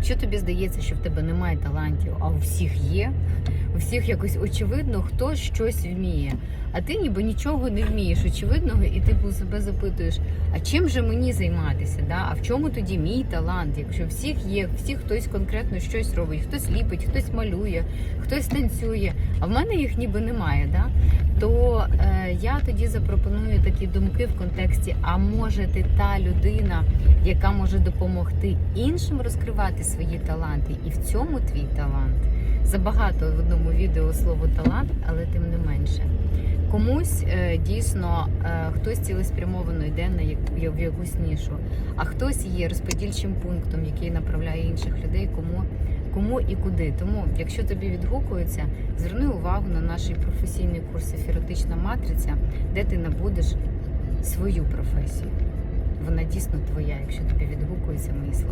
Якщо тобі здається, що в тебе немає талантів, а у всіх є, у всіх якось очевидно, хтось щось вміє. А ти ніби нічого не вмієш очевидного, і ти типу, себе запитуєш, а чим же мені займатися? Да? А в чому тоді мій талант? Якщо всіх є, всіх хтось конкретно щось робить, хтось ліпить, хтось малює, хтось танцює, а в мене їх ніби немає. Да? То я тоді запропоную такі думки в контексті: а може ти та людина, яка може допомогти іншим розкривати свої таланти, і в цьому твій талант. Забагато в одному відео слово талант, але тим не менше. Комусь е, дійсно е, хтось цілеспрямовано йде на в якусь нішу, а хтось є розподільчим пунктом, який направляє інших людей, кому, кому і куди. Тому, якщо тобі відгукується, зверни увагу на наш професійний курс Ефіротична матриця, де ти набудеш свою професію. Вона дійсно твоя, якщо тобі відгукується мої слова.